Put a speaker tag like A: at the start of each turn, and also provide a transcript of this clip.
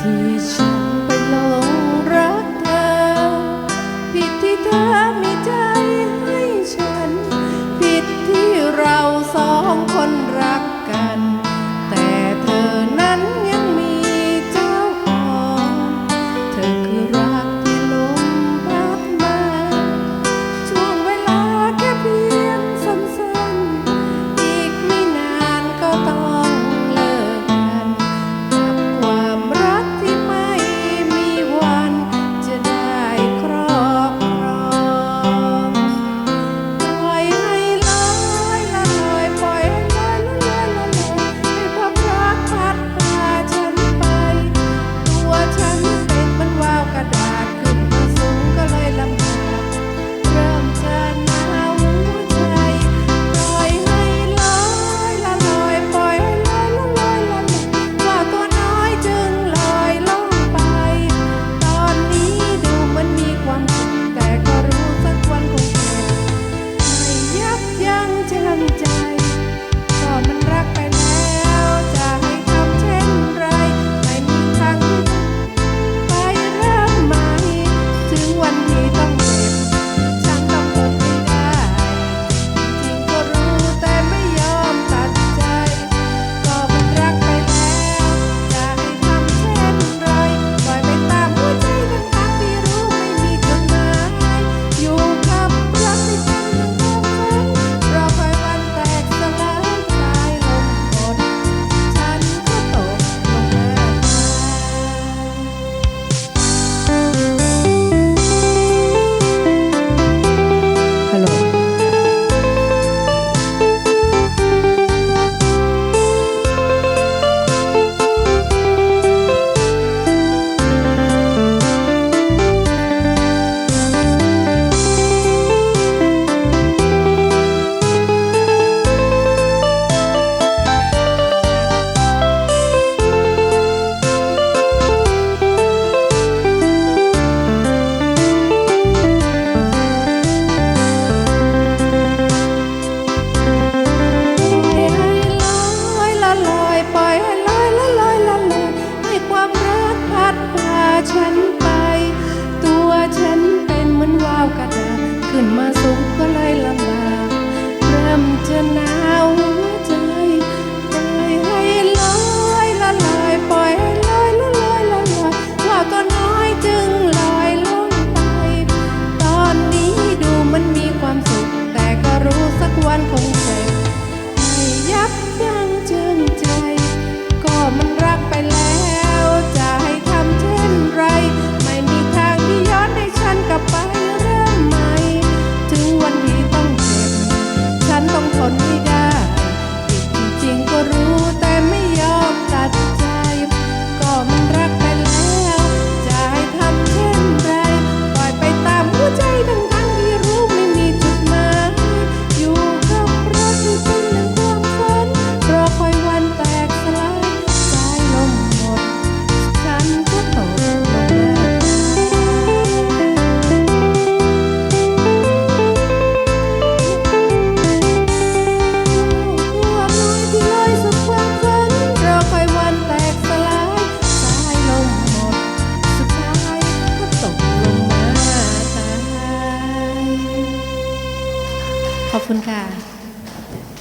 A: ที่ฉันไปหลงรักเธอ ผิดที่เธอมีใจให้ฉัน ผิดที่เราสองคน กวันคงเจ็บไม่ยับยั้งจึงใจ ก็มันรักไปแล้ว จะให้ทำเช่นไร ไม่มีทางที่ย้อนให้ฉันกลับไปเริ่มใหม่ ถึงวันที่ต้องเจ็บ ฉันต้องทนไม่ คุณค่ะ